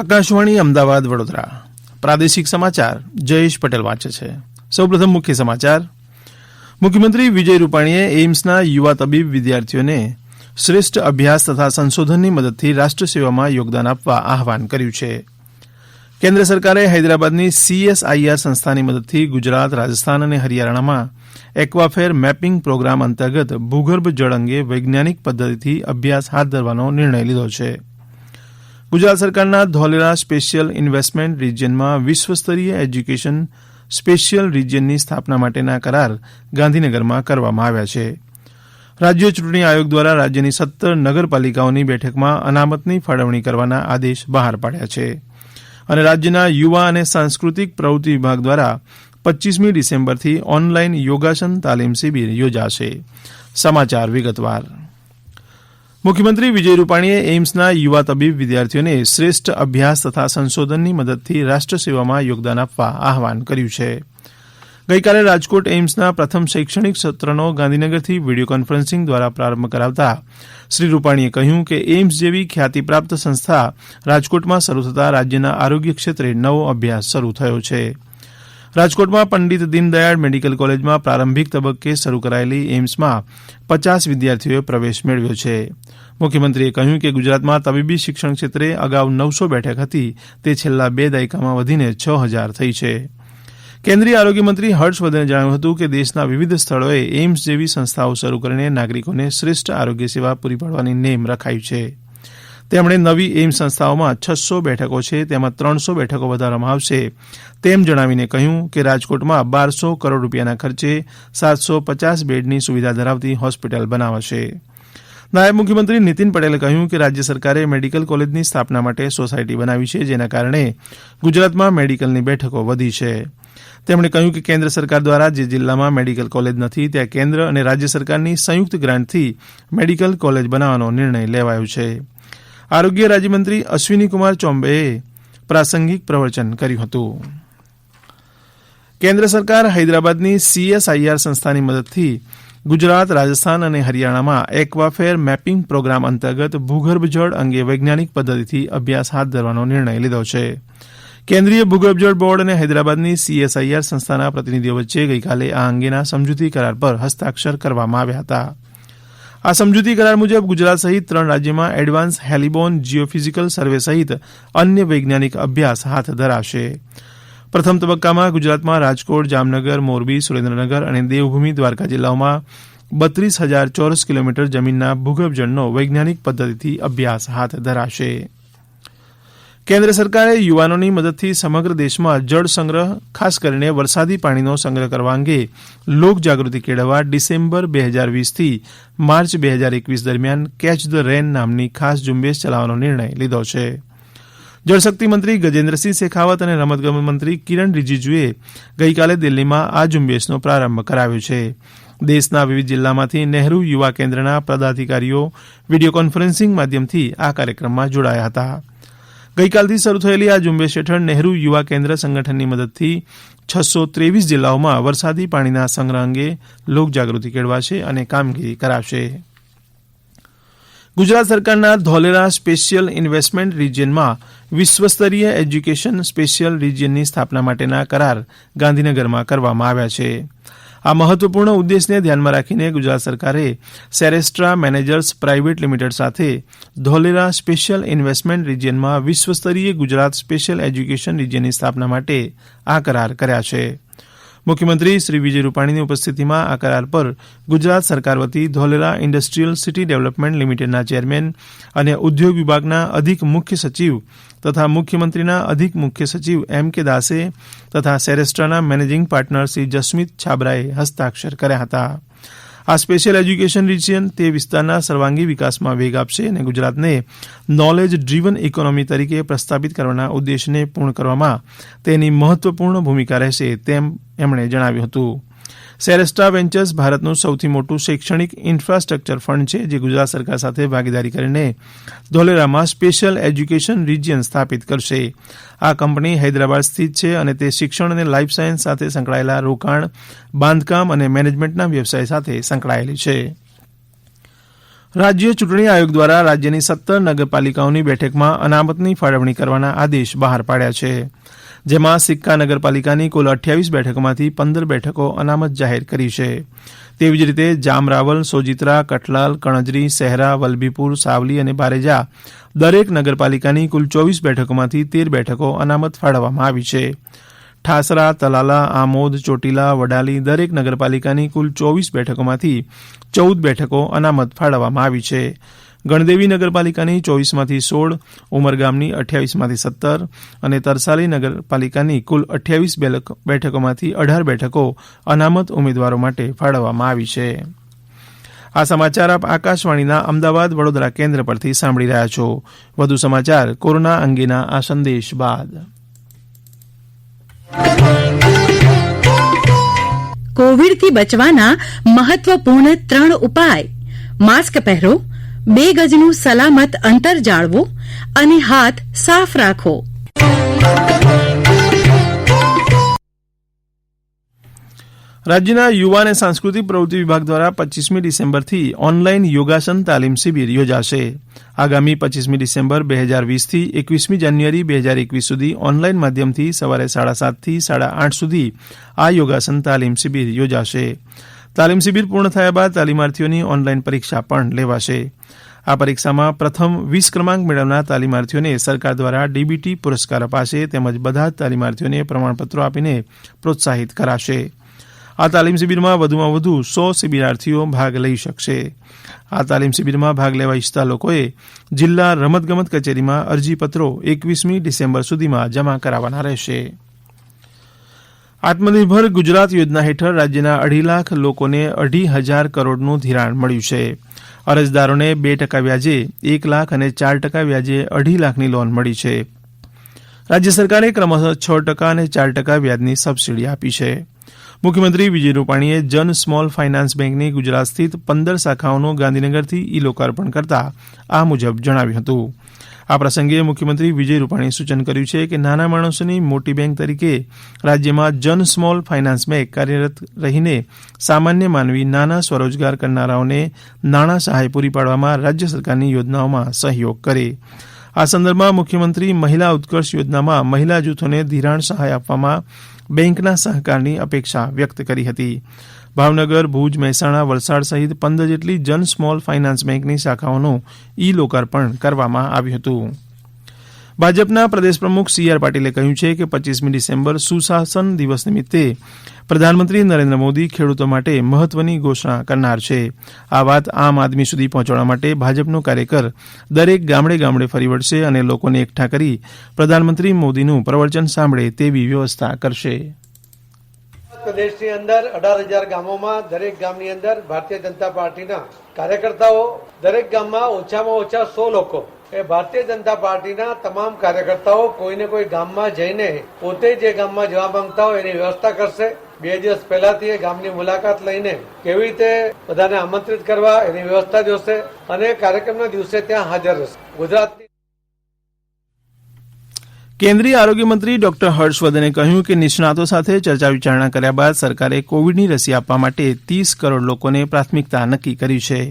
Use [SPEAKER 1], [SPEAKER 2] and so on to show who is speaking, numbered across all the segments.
[SPEAKER 1] આકાશવાણી અમદાવાદ વડોદરા પ્રાદેશિક સમાચાર જયેશ પટેલ વાંચે છે સૌપ્રથમ મુખ્ય સમાચાર મુખ્યમંત્રી વિજય રૂપાણીએ એઇમ્સના યુવા તબીબ વિદ્યાર્થીઓને શ્રેષ્ઠ અભ્યાસ તથા સંશોધનની મદદથી રાષ્ટ્ર સેવામાં યોગદાન આપવા આહવાન કર્યું છે કેન્દ્ર સરકારે હૈદરાબાદની સીએસઆઈઆર સંસ્થાની મદદથી ગુજરાત રાજસ્થાન અને હરિયાણામાં એક્વાફેર મેપિંગ પ્રોગ્રામ અંતર્ગત ભૂગર્ભ જળ અંગે વૈજ્ઞાનિક પદ્ધતિથી અભ્યાસ હાથ ધરવાનો નિર્ણય લીધો છે ગુજરાત સરકારના ધોલેરા સ્પેશિયલ ઇન્વેસ્ટમેન્ટ રિજિયનમાં વિશ્વસ્તરીય એજ્યુકેશન સ્પેશિયલ રિજિયનની સ્થાપના માટેના કરાર ગાંધીનગરમાં કરવામાં આવ્યા છે રાજ્ય ચૂંટણી આયોગ દ્વારા રાજ્યની સત્તર નગરપાલિકાઓની બેઠકમાં અનામતની ફાળવણી કરવાના આદેશ બહાર પાડ્યા છે અને રાજ્યના યુવા અને સાંસ્કૃતિક પ્રવૃત્તિ વિભાગ દ્વારા પચ્ચીસમી ડિસેમ્બરથી ઓનલાઇન યોગાસન તાલીમ શિબિર યોજાશે સમાચાર વિગતવાર મુખ્યમંત્રી વિજય રૂપાણીએ એઇમ્સના યુવા તબીબ વિદ્યાર્થીઓને શ્રેષ્ઠ અભ્યાસ તથા સંશોધનની મદદથી રાષ્ટ્ર સેવામાં યોગદાન આપવા આહવાન કર્યું છે ગઈકાલે રાજકોટ એઇમ્સના પ્રથમ શૈક્ષણિક સત્રનો ગાંધીનગરથી વિડીયો કોન્ફરન્સિંગ દ્વારા પ્રારંભ કરાવતા શ્રી રૂપાણીએ કહ્યું કે એઇમ્સ જેવી ખ્યાતિપ્રાપ્ત સંસ્થા રાજકોટમાં શરૂ થતાં રાજ્યના આરોગ્ય ક્ષેત્રે નવો અભ્યાસ શરૂ થયો છે રાજકોટમાં પંડિત દીનદયાળ મેડિકલ કોલેજમાં પ્રારંભિક તબક્કે શરૂ કરાયેલી એઇમ્સમાં પચાસ વિદ્યાર્થીઓએ પ્રવેશ મેળવ્યો છે મુખ્યમંત્રીએ કહ્યું કે ગુજરાતમાં તબીબી શિક્ષણ ક્ષેત્રે અગાઉ નવસો બેઠક હતી તે છેલ્લા બે દાયકામાં વધીને છ હજાર થઈ છે કેન્દ્રીય આરોગ્યમંત્રી હર્ષવર્ધને જણાવ્યું હતું કે દેશના વિવિધ સ્થળોએ એઇમ્સ જેવી સંસ્થાઓ શરૂ કરીને નાગરિકોને શ્રેષ્ઠ આરોગ્ય સેવા પૂરી પાડવાની નેમ રખાઈ છે તેમણે નવી એઇમ્સ સંસ્થાઓમાં છસો બેઠકો છે તેમાં ત્રણસો બેઠકો વધારવામાં આવશે તેમ જણાવીને કહ્યું કે રાજકોટમાં બારસો કરોડ રૂપિયાના ખર્ચે સાતસો પચાસ બેડની સુવિધા ધરાવતી હોસ્પિટલ બનાવાશે નાયબ મુખ્યમંત્રી નીતિન પટેલે કહ્યું કે રાજ્ય સરકારે મેડિકલ કોલેજની સ્થાપના માટે સોસાયટી બનાવી છે જેના કારણે ગુજરાતમાં મેડિકલની બેઠકો વધી છે તેમણે કહ્યું કે કેન્દ્ર સરકાર દ્વારા જે જિલ્લામાં મેડિકલ કોલેજ નથી ત્યાં કેન્દ્ર અને રાજ્ય સરકારની સંયુક્ત ગ્રાન્ટથી મેડિકલ કોલેજ બનાવવાનો નિર્ણય લેવાયો છે આરોગ્ય રાજ્યમંત્રી અશ્વિનીકુમાર ચૌબેએ પ્રાસંગિક પ્રવચન કર્યું હતું કેન્દ્ર સરકાર હૈદરાબાદની સીએસઆઈઆર સંસ્થાની મદદથી ગુજરાત રાજસ્થાન અને હરિયાણામાં એક્વાફેર મેપિંગ પ્રોગ્રામ અંતર્ગત ભૂગર્ભ જળ અંગે વૈજ્ઞાનિક પદ્ધતિથી અભ્યાસ હાથ ધરવાનો નિર્ણય લીધો છે કેન્દ્રીય ભૂગર્ભ જળ બોર્ડ અને હૈદરાબાદની સીએસઆઈઆર સંસ્થાના પ્રતિનિધિઓ વચ્ચે ગઈકાલે આ અંગેના સમજૂતી કરાર પર હસ્તાક્ષર કરવામાં આવ્યા હતા આ સમજૂતી કરાર મુજબ ગુજરાત સહિત ત્રણ રાજ્યમાં એડવાન્સ હેલિબોર્ન જીઓફિઝિકલ સર્વે સહિત અન્ય વૈજ્ઞાનિક અભ્યાસ હાથ ધરાશે પ્રથમ તબક્કામાં ગુજરાતમાં રાજકોટ જામનગર મોરબી સુરેન્દ્રનગર અને દેવભૂમિ દ્વારકા જિલ્લાઓમાં બત્રીસ હજાર ચોરસ કિલોમીટર જમીનના ભૂગર્ભજળનો વૈજ્ઞાનિક પદ્ધતિથી અભ્યાસ હાથ ધરાશે કેન્દ્ર સરકારે યુવાનોની મદદથી સમગ્ર દેશમાં જળ સંગ્રહ ખાસ કરીને વરસાદી પાણીનો સંગ્રહ કરવા અંગે લોકજાગૃતિ કેળવવા ડિસેમ્બર બે હજાર વીસથી માર્ચ બે હજાર એકવીસ દરમિયાન કેચ ધ રેન નામની ખાસ ઝુંબેશ ચલાવવાનો નિર્ણય લીધો છે જળશક્તિ મંત્રી ગજેન્દ્રસિંહ શેખાવત અને રમતગમત મંત્રી કિરણ રિજીજુએ ગઈકાલે દિલ્હીમાં આ ઝુંબેશનો પ્રારંભ કરાવ્યો છે દેશના વિવિધ જિલ્લામાંથી નહેરુ યુવા કેન્દ્રના પદાધિકારીઓ વીડિયો કોન્ફરન્સિંગ માધ્યમથી આ કાર્યક્રમમાં જોડાયા હતા ગઈકાલથી શરૂ થયેલી આ ઝુંબેશ હેઠળ નહેરુ યુવા કેન્દ્ર સંગઠનની મદદથી છસો ત્રેવીસ જિલ્લાઓમાં વરસાદી પાણીના સંગ્રહ અંગે લોકજાગૃતિ કેળવાશે અને કામગીરી કરાશે ગુજરાત સરકારના ધોલેરા સ્પેશિયલ ઇન્વેસ્ટમેન્ટ રિજિયનમાં વિશ્વસ્તરીય એજ્યુકેશન સ્પેશિયલ રિજિયનની સ્થાપના માટેના કરાર ગાંધીનગરમાં કરવામાં આવ્યા છે આ મહત્વપૂર્ણ ઉદ્દેશને ધ્યાનમાં રાખીને ગુજરાત સરકારે સેરેસ્ટ્રા મેનેજર્સ પ્રાઇવેટ લિમિટેડ સાથે ધોલેરા સ્પેશિયલ ઇન્વેસ્ટમેન્ટ રિજિયનમાં વિશ્વસ્તરીય ગુજરાત સ્પેશિયલ એજ્યુકેશન રિજિયનની સ્થાપના માટે આ કરાર કર્યા છે મુખ્યમંત્રી શ્રી વિજય રૂપાણીની ઉપસ્થિતિમાં આ કરાર પર ગુજરાત સરકાર વતી ધોલેરા ઇન્ડસ્ટ્રીયલ સિટી ડેવલપમેન્ટ લિમિટેડના ચેરમેન અને ઉદ્યોગ વિભાગના અધિક મુખ્ય સચિવ તથા મુખ્યમંત્રીના અધિક મુખ્ય સચિવ એમ કે દાસે તથા સેરેસ્ટ્રાના મેનેજિંગ પાર્ટનર શ્રી જસમીત છાબરાએ હસ્તાક્ષર કર્યા હતાં આ સ્પેશિયલ એજ્યુકેશન રિજિયન તે વિસ્તારના સર્વાંગી વિકાસમાં વેગ આપશે અને ગુજરાતને નોલેજ ડ્રીવન ઇકોનોમી તરીકે પ્રસ્થાપિત કરવાના ઉદ્દેશને પૂર્ણ કરવામાં તેની મહત્વપૂર્ણ ભૂમિકા રહેશે તેમ એમણે જણાવ્યું હતું સેરેસ્ટા વેન્ચર્સ ભારતનું સૌથી મોટું શૈક્ષણિક ઇન્ફાસ્ટ્રક્ચર ફંડ છે જે ગુજરાત સરકાર સાથે ભાગીદારી કરીને ધોલેરામાં સ્પેશિયલ એજ્યુકેશન રિજિયન સ્થાપિત કરશે આ કંપની હૈદરાબાદ સ્થિત છે અને તે શિક્ષણ અને લાઇફ સાયન્સ સાથે સંકળાયેલા રોકાણ બાંધકામ અને મેનેજમેન્ટના વ્યવસાય સાથે સંકળાયેલી છે રાજ્ય ચૂંટણી આયોગ દ્વારા રાજ્યની સત્તર નગરપાલિકાઓની બેઠકમાં અનામતની ફાળવણી કરવાના આદેશ બહાર પાડ્યા છે જેમાં સિક્કા નગરપાલિકાની કુલ અઠ્યાવીસ બેઠકોમાંથી પંદર બેઠકો અનામત જાહેર કરી છે તેવી જ રીતે જામરાવલ સોજિત્રા કઠલાલ કણજરી સહેરા વલભીપુર સાવલી અને બારેજા દરેક નગરપાલિકાની કુલ ચોવીસ બેઠકોમાંથી તેર બેઠકો અનામત ફાળવવામાં આવી છે ઠાસરા તલાલા આમોદ ચોટીલા વડાલી દરેક નગરપાલિકાની કુલ ચોવીસ બેઠકોમાંથી ચૌદ બેઠકો અનામત ફાળવવામાં આવી છે ગણદેવી નગરપાલિકાની ચોવીસમાંથી સોળ ઉમરગામની અઠ્યાવીસમાંથી સત્તર અને તરસાલી નગરપાલિકાની કુલ અઠ્યાવીસ બેઠકોમાંથી અઢાર બેઠકો અનામત ઉમેદવારો માટે ફાળવવામાં આવી છે આ સમાચાર આપ આકાશવાણીના અમદાવાદ વડોદરા કેન્દ્ર પરથી સાંભળી રહ્યા છો વધુ સમાચાર કોરોના અંગેના આ સંદેશ બાદ
[SPEAKER 2] કોવિડથી બચવાના મહત્વપૂર્ણ ત્રણ ઉપાય માસ્ક પહેરો બે ગજનું સલામત અંતર જાળવો અને હાથ સાફ રાખો
[SPEAKER 1] રાજ્યના યુવા અને સાંસ્કૃતિક પ્રવૃત્તિ વિભાગ દ્વારા પચ્ચીસમી ડિસેમ્બરથી ઓનલાઈન યોગાસન તાલીમ શિબિર યોજાશે આગામી પચ્ચીસમી ડિસેમ્બર બે હજાર વીસથી એકવીસમી જાન્યુઆરી બે હજાર એકવીસ સુધી ઓનલાઈન માધ્યમથી સવારે સાડા સાતથી સાડા આઠ સુધી આ યોગાસન તાલીમ શિબિર યોજાશે તાલીમ શિબિર પૂર્ણ થયા બાદ તાલીમાર્થીઓની ઓનલાઇન પરીક્ષા પણ લેવાશે આ પરીક્ષામાં પ્રથમ વીસ ક્રમાંક મેળવનાર તાલીમાર્થીઓને સરકાર દ્વારા ડીબીટી પુરસ્કાર અપાશે તેમજ બધા જ તાલીમાર્થીઓને પ્રમાણપત્રો આપીને પ્રોત્સાહિત કરાશે આ તાલીમ શિબિરમાં વધુમાં વધુ સો શિબિરાર્થીઓ ભાગ લઈ શકશે આ તાલીમ શિબિરમાં ભાગ લેવા ઇચ્છતા લોકોએ જિલ્લા રમતગમત કચેરીમાં અરજીપત્રો એકવીસમી ડિસેમ્બર સુધીમાં જમા કરાવવાના રહેશે આત્મનિર્ભર ગુજરાત યોજના હેઠળ રાજ્યના અઢી લાખ લોકોને અઢી હજાર કરોડનું ધિરાણ મળ્યું છે અરજદારોને બે ટકા વ્યાજે એક લાખ અને ચાર ટકા વ્યાજે અઢી લાખની લોન મળી છે રાજ્ય સરકારે ક્રમશઃ છ ટકા અને ચાર ટકા વ્યાજની સબસિડી આપી છે મુખ્યમંત્રી વિજય રૂપાણીએ જન સ્મોલ ફાઇનાન્સ બેંકની ગુજરાત સ્થિત પંદર શાખાઓનું ગાંધીનગરથી ઈ લોકાર્પણ કરતા આ મુજબ જણાવ્યું હતું આ પ્રસંગે મુખ્યમંત્રી વિજય રૂપાણીએ સૂચન કર્યું છે કે નાના માણસોની મોટી બેંક તરીકે રાજ્યમાં જન સ્મોલ ફાયનાન્સ બેંક કાર્યરત રહીને સામાન્ય માનવી નાના સ્વરોજગાર કરનારાઓને નાણાં સહાય પૂરી પાડવામાં રાજ્ય સરકારની યોજનાઓમાં સહયોગ કરે આ સંદર્ભમાં મુખ્યમંત્રી મહિલા ઉત્કર્ષ યોજનામાં મહિલા જૂથોને ધિરાણ સહાય આપવામાં બેંકના સહકારની અપેક્ષા વ્યક્ત કરી હતી ભાવનગર ભુજ મહેસાણા વલસાડ સહિત પંદર જેટલી જન સ્મોલ ફાઇનાન્સ બેન્કની શાખાઓનું ઇ લોકાર્પણ કરવામાં આવ્યું હતું ભાજપના પ્રદેશ પ્રમુખ સી આર પાટીલે કહ્યું છે કે પચ્ચીસમી ડિસેમ્બર સુશાસન દિવસ નિમિત્તે પ્રધાનમંત્રી નરેન્દ્ર મોદી ખેડૂતો માટે મહત્વની ઘોષણા કરનાર છે આ વાત આમ આદમી સુધી પહોંચાડવા માટે ભાજપનો કાર્યકર દરેક ગામડે ગામડે ફરી વળશે અને લોકોને એકઠા કરી પ્રધાનમંત્રી મોદીનું પ્રવચન સાંભળે તેવી વ્યવસ્થા કરશે પ્રદેશની અંદર અઢાર હજાર ગામોમાં દરેક ગામની અંદર ભારતીય જનતા પાર્ટીના કાર્યકર્તાઓ દરેક ગામમાં ઓછામાં ઓછા સો લોકો એ ભારતીય જનતા પાર્ટીના તમામ કાર્યકર્તાઓ કોઈને કોઈ ગામમાં જઈને પોતે જે ગામમાં જવા માંગતા હોય એની વ્યવસ્થા કરશે બે દિવસ પહેલાથી એ ગામની મુલાકાત લઈને કેવી રીતે બધાને આમંત્રિત કરવા એની વ્યવસ્થા જોશે અને કાર્યક્રમના દિવસે ત્યાં હાજર રહેશે ગુજરાતની કેન્દ્રીય આરોગ્ય મંત્રી ડોક્ટર હર્ષવર્ધને કહ્યું કે નિષ્ણાતો સાથે ચર્ચા વિચારણા કર્યા બાદ સરકારે કોવિડની રસી આપવા માટે ત્રીસ કરોડ લોકોને પ્રાથમિકતા નક્કી કરી છિ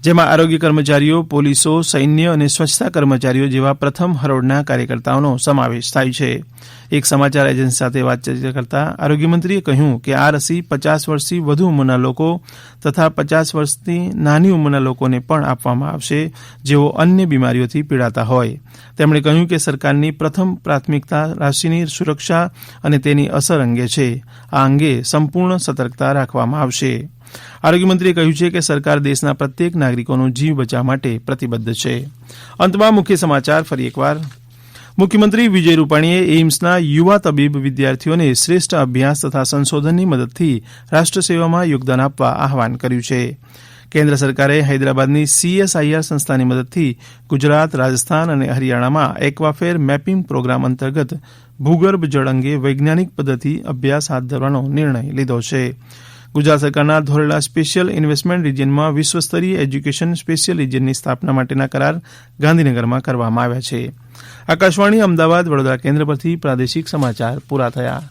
[SPEAKER 1] જેમાં આરોગ્ય કર્મચારીઓ પોલીસો સૈન્ય અને સ્વચ્છતા કર્મચારીઓ જેવા પ્રથમ હરોળના કાર્યકર્તાઓનો સમાવેશ થાય છે એક સમાચાર એજન્સી સાથે વાતચીત કરતાં આરોગ્યમંત્રીએ કહ્યું કે આ રસી પચાસ વર્ષથી વધુ ઉંમરના લોકો તથા પચાસ વર્ષથી નાની ઉંમરના લોકોને પણ આપવામાં આવશે જેઓ અન્ય બીમારીઓથી પીડાતા હોય તેમણે કહ્યું કે સરકારની પ્રથમ પ્રાથમિકતા રસીની સુરક્ષા અને તેની અસર અંગે છે આ અંગે સંપૂર્ણ સતર્કતા રાખવામાં આવશે આરોગ્યમંત્રીએ કહ્યું છે કે સરકાર દેશના પ્રત્યેક નાગરિકોનો જીવ બચાવવા માટે પ્રતિબદ્ધ છે અંતમાં મુખ્ય સમાચાર ફરી એકવાર મુખ્યમંત્રી વિજય રૂપાણીએ એઇમ્સના યુવા તબીબ વિદ્યાર્થીઓને શ્રેષ્ઠ અભ્યાસ તથા સંશોધનની મદદથી રાષ્ટ્ર યોગદાન આપવા આહવાન કર્યું છે કેન્દ્ર સરકારે હૈદરાબાદની સીએસઆઈઆર સંસ્થાની મદદથી ગુજરાત રાજસ્થાન અને હરિયાણામાં એક્વાફેર મેપિંગ પ્રોગ્રામ અંતર્ગત ભૂગર્ભ જળ અંગે વૈજ્ઞાનિક પદ્ધતિ અભ્યાસ હાથ ધરવાનો નિર્ણય લીધો છે ગુજરાત સરકારના ધોલેરા સ્પેશિયલ ઇન્વેસ્ટમેન્ટ રિજીયનમાં વિશ્વસ્તરીય એજ્યુકેશન સ્પેશિયલ રિજીયનની સ્થાપના માટેના કરાર ગાંધીનગરમાં કરવામાં આવ્યા છે આકાશવાણી અમદાવાદ વડોદરા કેન્દ્ર પરથી પ્રાદેશિક સમાચાર પૂરા થયા